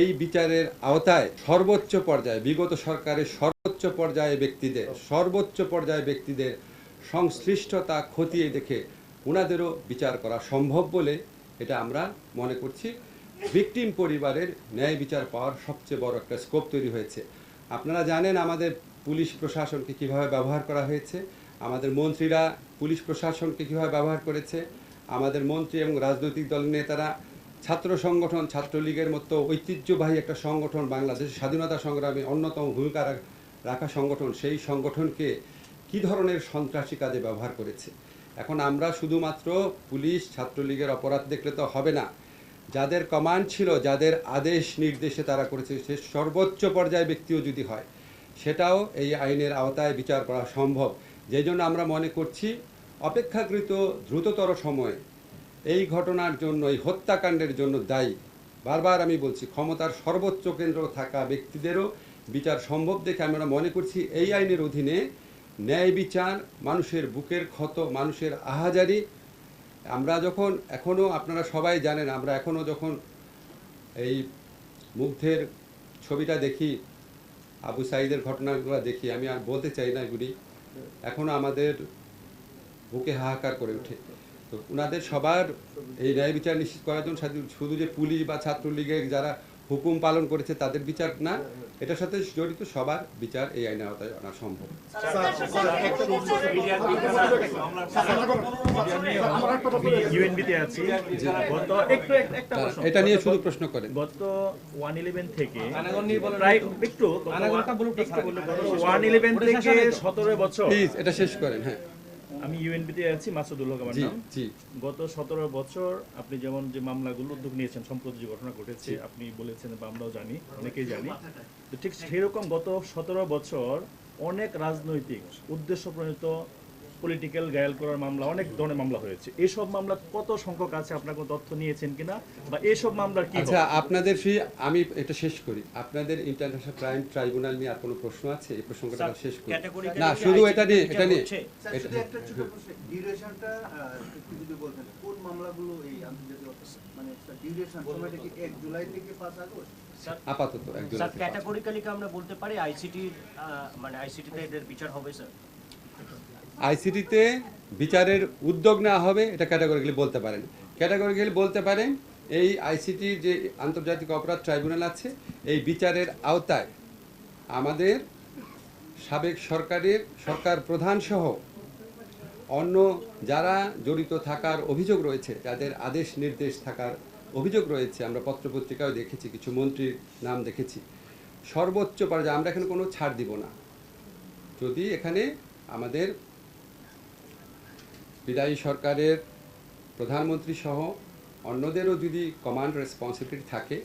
এই বিচারের আওতায় সর্বোচ্চ পর্যায়ে, বিগত সরকারের সর্বোচ্চ পর্যায়ে ব্যক্তিদের, সর্বোচ্চ পর্যায়ে ব্যক্তিদের সংশ্লিষ্টতা খতিয়ে দেখে ওনাদেরও বিচার করা সম্ভব বলে এটা আমরা মনে করছি। ভিকটিম পরিবারের ন্যায় বিচার পাওয়ার সবচেয়ে বড় একটা স্কোপ তৈরি হয়েছে। আপনারা জানেন আমাদের পুলিশ প্রশাসনকে কীভাবে ব্যবহার করা হয়েছে, আমাদের মন্ত্রীরা পুলিশ প্রশাসনকে কীভাবে ব্যবহার করেছে, আমাদের মন্ত্রী এবং রাজনৈতিক দলের নেতারা ছাত্র সংগঠন, ছাত্রলীগের মতো ঐতিহ্যবাহী একটা সংগঠন বাংলাদেশের স্বাধীনতা সংগ্রামে অন্যতম ভূমিকা রাখা সংগঠন, সেই সংগঠনকে কি ধরনের সন্ত্রাসী কাজে ব্যবহার করেছে? এখন আমরা শুধুমাত্র পুলিশ, ছাত্রলীগের অপরাধ দেখলে তো হবে না। যাদের কমান্ড ছিল, যাদের আদেশ নির্দেশে তারা করেছে, সে সর্বোচ্চ পর্যায়ে ব্যক্তিও যদি হয়, সেটাও এই আইনের আওতায় বিচার করা সম্ভব। যেই জন্য আমরা মনে করছি, অপেক্ষাকৃত দ্রুততর সময়ে এই ঘটনার জন্য এই হত্যাকাণ্ডের জন্য দায়ী। বারবার আমি বলছি, ক্ষমতার সর্বোচ্চ কেন্দ্র থাকা ব্যক্তিদেরও বিচার সম্ভব দেখে আমরা মনে করছি, এই আইনের অধীনে ন্যায় বিচার, মানুষের বুকের ক্ষত, মানুষের আহাজারি। আমরা যখন এখনও আপনারা সবাই জানেন, আমরা এখনও যখন এই মুগ্ধের ছবিটা দেখি, আবু সাইদের ঘটনাগুলো দেখি, আমি আর বলতে চাই না এগুলি। এখনও আমাদের বুকে হাহাকার করে ওঠে। তো ওনাদের সবার এই ন্যায় বিচার নিশ্চিত করার জন্য শুধু- যে পুলিশ বা ছাত্রলীগের যারা হুকুম পালন করেছে তাদের বিচার না এটার সাথে জড়িত সবার বিচার এই আইনের আওতায় আনা সম্ভব। ইউএনবিতে আছি। গত একটু এক- একটা প্রশ্ন। এটা নিয়ে শুধু প্রশ্ন করেন। গত ওয়ান ইলেভেন থেকে একটু। ওয়ান ইলেভেন থেকে সতেরো বছর। প্লিজ এটা শেষ করেন হ্যাঁ। আমি ইউএনবিতে আছি মাসুদুল হক আমার নাম। জি। গত সতেরো বছর আপনি যেমন যে মামলাগুলো উদ্যোগ নিয়েছেন সম্প্রতি যে ঘটনা ঘটেছে আপনি বলেছেন বা আমরাও জানি অনেকেই জানি। তো ঠিক সেরকম গত সতেরো বছর অনেক রাজনৈতিক উদ্দেশ্য প্রণীত পলিটিক্যাল গায়াল করার মামলা অনেক ধরনের মামলা হয়েছে। এসব মামলা কত সংখ্যক আছে? আপনার কোনো তথ্য নিয়েছেন কিনা? বা এসব মামলার কি আচ্ছা আপনাদের ফি আমি এটা শেষ করি। আপনাদের ইন্টারন্যাশনাল ক্রাইম ট্রাইব্যুনাল নিয়ে আর কোনো প্রশ্ন আছে? এই প্রসঙ্গটা আমি শেষ করি। না শুধু এটা নিয়ে এটা নিয়ে? শুধু একটা ছোট প্রশ্ন ডিউরেশনটা একটু যদি বলতেন কোন মামলাগুলো এই আন্তর্জাতিক? মানে ডিউরেশন সময়টা কি এক জুলাই থেকে পাঁচ আগস্ট? আপাতত একজন স্যার ক্যাটাগরিক্যালি কি আমরা বলতে পারি আইসিটি মানে আইসিটিতে এদের বিচার হবে স্যার আইসিটিতে বিচারের উদ্যোগ নেওয়া হবে, এটা ক্যাটাগরিক্যালি বলতে পারেন। ক্যাটাগরিক্যালি বলতে পারেন, এই আইসিটি যে আন্তর্জাতিক অপরাধ ট্রাইব্যুনাল আছে, এই বিচারের আওতায় আমাদের সাবেক সরকারের সরকার প্রধান সহ অন্য যারা জড়িত থাকার অভিযোগ রয়েছে, যাদের আদেশ নির্দেশ থাকার অভিযোগ রয়েছে, আমরা পত্রপত্রিকাও দেখেছি, কিছু মন্ত্রীর নাম দেখেছি। সর্বোচ্চ পর্যায়ে আমরা এখানে কোনো ছাড় দিব না। যদি এখানে আমাদের বিদায়ী সরকারের প্রধানমন্ত্রী সহ অন্যদেরও যদি কমান্ড রেসপন্সিবিলিটি থাকে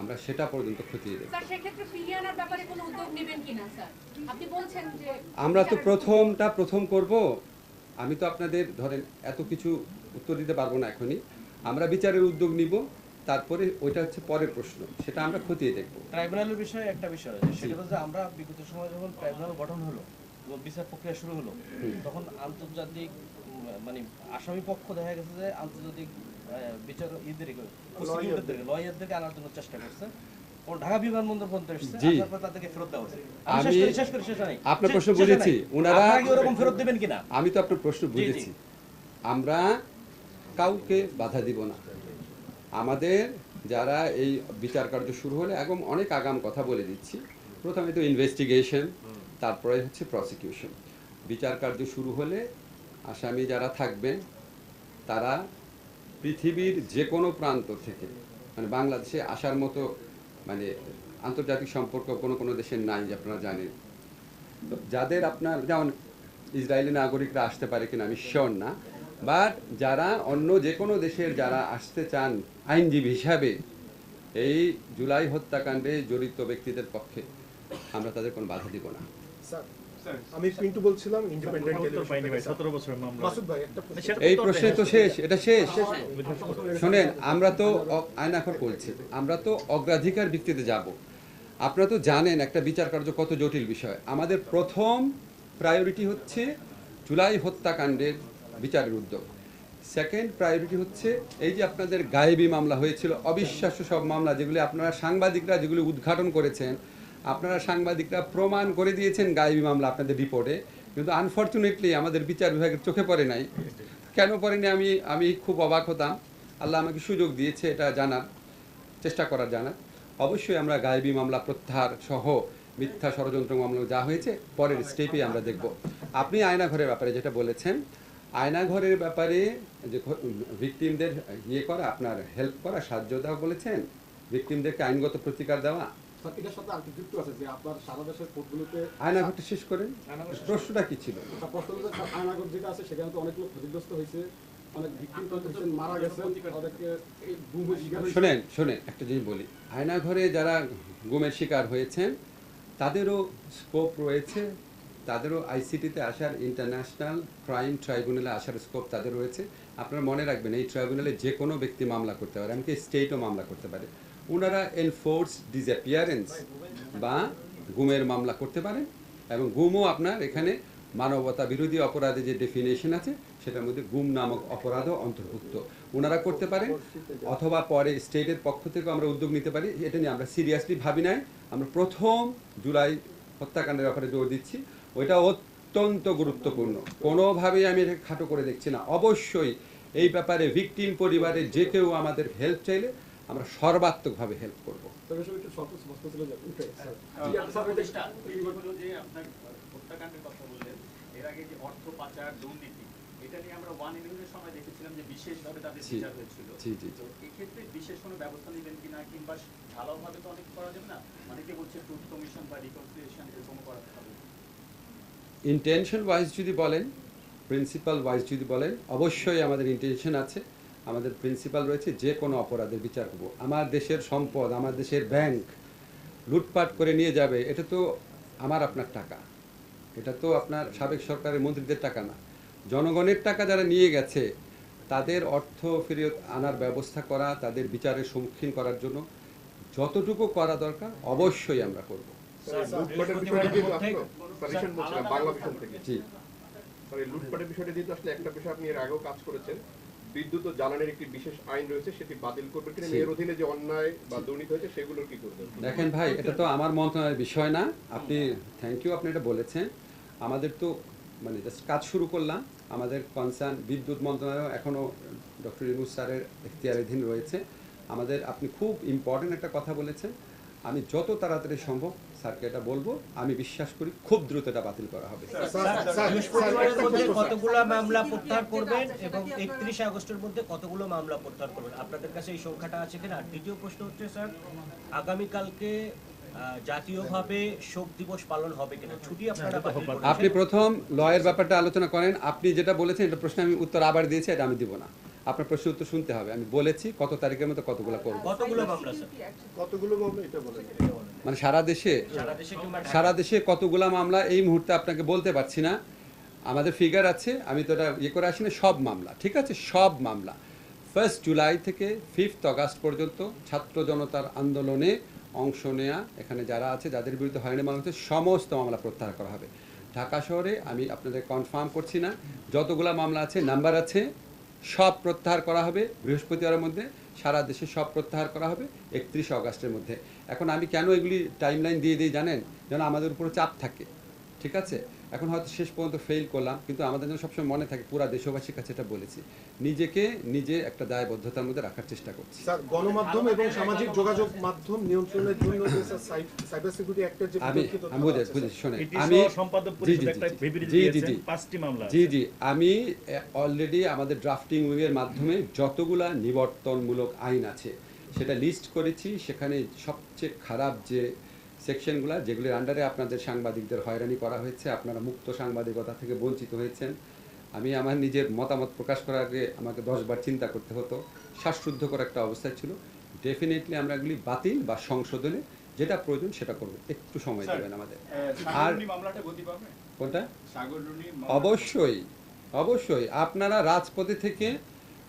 আমরা সেটা পর্যন্ত খতিয়ে দেব স্যার সেক্ষেত্রে ফিরিয়ে আনার ব্যাপারে কোনো উদ্যোগ নেবেন কিনা স্যার? আপনি বলছেন যে আমরা তো প্রথমটা প্রথম করব। আমি তো আপনাদের ধরেন এত কিছু উত্তর দিতে পারব না এখনই। আমরা বিচারের উদ্যোগ নিব তারপরে ওইটা হচ্ছে পরের প্রশ্ন সেটা আমরা খতিয়ে দেখব। ট্রাইব্যুনালের বিষয়ে একটা বিষয় আছে সেটা হচ্ছে আমরা বিগত সময় যখন ট্রাইব্যুনাল গঠন হলো বিচার প্রক্রিয়া শুরু হলো তখন আন্তর্জাতিক মানে আসামি পক্ষ দেখা গেছে যে আন্তর্জাতিক বিচার ইদের প্রসিকিউটরদেরকে লয়ারদেরকে আনার জন্য চেষ্টা করছে। ঢাকা বিমানবন্দর পর্যন্ত এসেছে জি। তাদেরকে ফেরত দেওয়া হয়েছে। আমি শেষ আমি- শেষ নাই। আপনার প্রশ্ন বুঝেছি। ওনারা- আপনারা ফেরত দেবেন কিনা? আমি তো আপনার প্রশ্ন বুঝেছি। আমরা কাউকে বাধা দিব না। আমাদের যারা এই বিচার কার্য শুরু হলে একদম অনেক আগাম কথা বলে দিচ্ছি প্রথমে তো ইনভেস্টিগেশন তারপরে হচ্ছে প্রসিকিউশন বিচার কার্য শুরু হলে আসামি যারা থাকবেন তারা পৃথিবীর যে কোনো প্রান্ত থেকে মানে বাংলাদেশে আসার মতো মানে আন্তর্জাতিক সম্পর্ক কোনো কোনো দেশের নাই, যে আপনারা জানেন। তো যাদের আপনার, যেমন ইসরায়েলি নাগরিকরা আসতে পারে কিনা আমি শিওর না বাট যারা অন্য যে কোনো দেশের যারা আসতে চান আইনজীবী হিসাবে, এই জুলাই হত্যাকাণ্ডে জড়িত ব্যক্তিদের পক্ষে আমরা তাদের কোনো বাধা দিব না। আমি পিন্টু বলছিলাম ইন্ডিপেন্ডেন্ট উত্তর পাইনি ভাই সতেরো বছরের মামলা। মাসুদ ভাই একটা এই প্রশ্নে। তো শেষ এটা শেষ শোনেন আমরা তো বলছি আমরা তো অগ্রাধিকার ভিত্তিতে যাব। আপনারা তো জানেন একটা বিচার কার্য কত জটিল বিষয়। আমাদের প্রথম প্রায়োরিটি হচ্ছে জুলাই হত্যাকাণ্ডের বিচারের উদ্যোগ। সেকেন্ড প্রায়োরিটি হচ্ছে এই যে আপনাদের গায়েবী মামলা হয়েছিল অবিশ্বাস্য সব মামলা যেগুলি আপনারা সাংবাদিকরা যেগুলি উদ্ঘাটন করেছেন আপনারা সাংবাদিকরা প্রমাণ করে দিয়েছেন গায়েবী মামলা আপনাদের রিপোর্টে, কিন্তু আনফর্চুনেটলি আমাদের বিচার বিভাগের চোখে পড়ে নাই। কেন পড়েনি আমি আমি খুব অবাক হতাম। আল্লাহ আমাকে সুযোগ দিয়েছে, এটা জানার, চেষ্টা করার জানার। অবশ্যই আমরা গায়েবী মামলা প্রত্যাহার সহ মিথ্যা ষড়যন্ত্র মামলা যা হয়েছে, পরের স্টেপে আমরা দেখব। আপনি আয়নাঘরের ব্যাপারে যেটা বলেছেন, আয়নাঘরের ব্যাপারে যে ভিকটিমদের ইয়ে করা, আপনার হেল্প করা, সাহায্য দেওয়া বলেছেন? ভিকটিমদেরকে আইনগত প্রতিকার দেওয়া? এটার সাথে আরেকটি যুক্ত আছে যে আপনার সারা দেশের কোর্টগুলোতে আয়নাঘরটা শেষ করেন প্রশ্নটা কি ছিল? একটা প্রশ্ন হলো যে আয়নাগর যেটা আছে সেখানে তো অনেক লোক ক্ষতিগ্রস্ত হয়েছে অনেক ভিক্টিম হয়েছেন মারা গেছেন অনেকে এই গুমের শিকার হয়েছে। শোনেন শোনেন একটা জিনিস বলি। আয়নাঘরে যারা গুমের শিকার হয়েছেন তাদেরও স্কোপ রয়েছে তাদেরও আইসিটিতে আসার ইন্টারন্যাশনাল ক্রাইম ট্রাইব্যুনালে আসার স্কোপ তাদের রয়েছে। আপনারা মনে রাখবেন এই ট্রাইব্যুনালে যে কোনো ব্যক্তি মামলা করতে পারে এমনকি স্টেটও মামলা করতে পারে। ওনারা এনফোর্স ডিসঅ্যাপিয়ারেন্স বা গুমের মামলা করতে পারেন এবং গুমও আপনার এখানে মানবতা বিরোধী অপরাধে যে ডেফিনেশন আছে, সেটার মধ্যে গুম নামক অপরাধও অন্তর্ভুক্ত। ওনারা করতে পারেন, অথবা পরে স্টেটের পক্ষ থেকেও আমরা উদ্যোগ নিতে পারি, এটা নিয়ে আমরা সিরিয়াসলি ভাবি নাই। আমরা প্রথম জুলাই হত্যাকাণ্ডের ব্যাপারে জোর দিচ্ছি। ওইটা অত্যন্ত গুরুত্বপূর্ণ। কোনোভাবেই আমি এটা খাটো করে দেখছি না। অবশ্যই এই ব্যাপারে ভিকটিম পরিবারের যে কেউ আমাদের হেল্প চাইলে আমরা সর্বাত্মকভাবে হেল্প করব। তবে সব একটু স্বল্প স্পষ্ট ছিল যে স্যার আহ, জি, আপনি স্যার এটা- উপদেষ্টা, এই হলো যে আপনার হত্যাকাণ্ডের কথা বললেন এর আগে যে অর্থ পাচার দুর্নীতি এটা নিয়ে আমরা ওয়ান ইলেভেনের সময় দেখেছিলাম যে বিশেষভাবে তাদের বিচার হয়েছিল। জি, জি, জি। তো এক্ষেত্রে বিশেষ কোনো ব্যবস্থা নেবেন কিনা কিংবা ঢালাওভাবে তো অনেক করা যাবে না? অনেকে বলছে ট্রুথ কমিশন বা রিকনসিলিয়েশন এরকম করাতে হবে। ইন্টেনশন ওয়াইজ যদি বলেন প্রিন্সিপাল ওয়াইজ যদি বলেন অবশ্যই আমাদের ইন্টেনশন আছে। আমাদের প্রিন্সিপাল রয়েছে যে কোনো অপরাধের বিচার করব। আমার দেশের সম্পদ আমার দেশের ব্যাংক লুটপাট করে নিয়ে যাবে এটা তো আমার আপনার টাকা। এটা তো আপনার সাবেক সরকারের মন্ত্রীদের টাকা না। জনগণের টাকা যারা নিয়ে গেছে তাদের অর্থ ফেরত আনার ব্যবস্থা করা তাদের বিচারের সম্মুখীন করার জন্য যতটুকু করা দরকার অবশ্যই আমরা করব। লুটপাটের বিষয়টা জি। স্যার এই লুটপাটের বিষয়টা যেহেতু আসলে একটা বিষয় আপনি এর আগেও কাজ করেছেন বিদ্যুৎ ও জ্বালানির একটি বিশেষ আইন রয়েছে সেটি বাতিল করবে কিনা এর অধীনে যে অন্যায় বা দুর্নীতি হয়েছে সেগুলোর কি করবে? দেখেন ভাই এটা তো আমার মন্ত্রণালয়ের বিষয় না। আপনি থ্যাংক ইউ আপনি এটা বলেছেন। আমাদের তো মানে জাস্ট কাজ শুরু করলাম। আমাদের কনসার্ন বিদ্যুৎ মন্ত্রণালয় এখনও ডক্টর ইনুস স্যারের এখতিয়ারাধীন রয়েছে। আমাদের আপনি খুব ইম্পর্টেন্ট একটা কথা বলেছেন। আমি যত তাড়াতাড়ি সম্ভব স্যারকে এটা বলব আমি বিশ্বাস করি খুব দ্রুত এটা বাতিল করা হবে। কতগুলো মামলা প্রত্যাহার করবেন এবং একত্রিশে আগস্টের মধ্যে কতগুলো মামলা প্রত্যাহার করবেন? আপনাদের কাছে এই সংখ্যাটা আছে কিনা? দ্বিতীয় প্রশ্ন হচ্ছে স্যার আগামীকালকে জাতীয়ভাবে শোক দিবস পালন হবে কিনা? ছুটি আপনারা আপনি প্রথম লয়ের ব্যাপারটা আলোচনা করেন আপনি যেটা বলেছেন এটা প্রশ্নে আমি উত্তর আবার দিয়েছি এটা আমি দিব না। আপনার প্রশ্নের উত্তর শুনতে হবে আমি বলেছি কত তারিখের মতো কতগুলো করব। কতগুলো মামলা স্যার? কতগুলো মামলা এটা বলেন। মানে সারা দেশে সারা দেশে কতগুলা মামলা এই মুহূর্তে আপনাকে বলতে পারছি না। আমাদের ফিগার আছে আমি তো এটা ইয়ে করে আসি না সব মামলা ঠিক আছে? সব মামলা। ফার্স্ট জুলাই থেকে ফিফথ আগস্ট পর্যন্ত ছাত্র জনতার আন্দোলনে অংশ নেয়া এখানে যারা আছে যাদের বিরুদ্ধে হয়রানি মামলা হচ্ছে সমস্ত মামলা প্রত্যাহার করা হবে। ঢাকা শহরে আমি আপনাদের কনফার্ম করছি না যতগুলা মামলা আছে নাম্বার আছে সব প্রত্যাহার করা হবে বৃহস্পতিবারের মধ্যে সারা দেশে সব প্রত্যাহার করা হবে একত্রিশে অগাস্টের মধ্যে। এখন আমি কেন এগুলি টাইমলাইন দিয়ে দিই জানেন? যেন আমাদের উপরে চাপ থাকে। ঠিক আছে? এখন হয়তো শেষ পর্যন্ত ফেল করলাম কিন্তু আমাদের যেন সবসময় মনে থাকে পুরা দেশবাসীর কাছে এটা বলেছি। নিজেকে নিজে একটা দায়বদ্ধতার মধ্যে রাখার চেষ্টা করছি। স্যার গণমাধ্যম এবং সামাজিক যোগাযোগ মাধ্যম নিয়ন্ত্রণের জন্য যে সাইবার সিকিউরিটি অ্যাক্টের যে আমি আমি ধারা বুঝে আছে, বুঝেছি শোনেন। আমি সম্পাদক জি, পরিষদ জি, একটা বিবৃতি দিয়েছেন, পাঁচটি মামলা জি জি। আমি অলরেডি আমাদের ড্রাফটিং উইংয়ের মাধ্যমে যতগুলা নিবর্তনমূলক আইন আছে সেটা লিস্ট করেছি। সেখানে সবচেয়ে খারাপ যে সেকশনগুলো যেগুলির আন্ডারে আপনাদের সাংবাদিকদের হয়রানি করা হয়েছে আপনারা মুক্ত সাংবাদিকতা থেকে বঞ্চিত হয়েছেন। আমি আমার নিজের মতামত প্রকাশ করার আগে আমাকে দশবার চিন্তা করতে হতো। শ্বাসরুদ্ধকর একটা অবস্থায় ছিল। ডেফিনেটলি আমরা এগুলি বাতিল বা সংশোধনে যেটা প্রয়োজন সেটা করব। একটু সময় দেবেন আমাদের। আর কোনটা? অবশ্যই অবশ্যই। আপনারা রাজপথে থেকে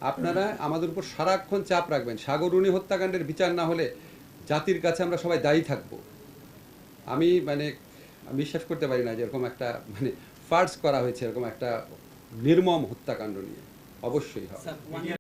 আপনারা আমাদের উপর সারাক্ষণ চাপ রাখবেন। সাগরুণী হত্যাকাণ্ডের বিচার না হলে জাতির কাছে আমরা সবাই দায়ী থাকব। আমি মানে বিশ্বাস করতে পারি না যে এরকম একটা মানে ফার্স করা হয়েছে, এরকম একটা নির্মম হত্যাকাণ্ড নিয়ে। অবশ্যই হবে।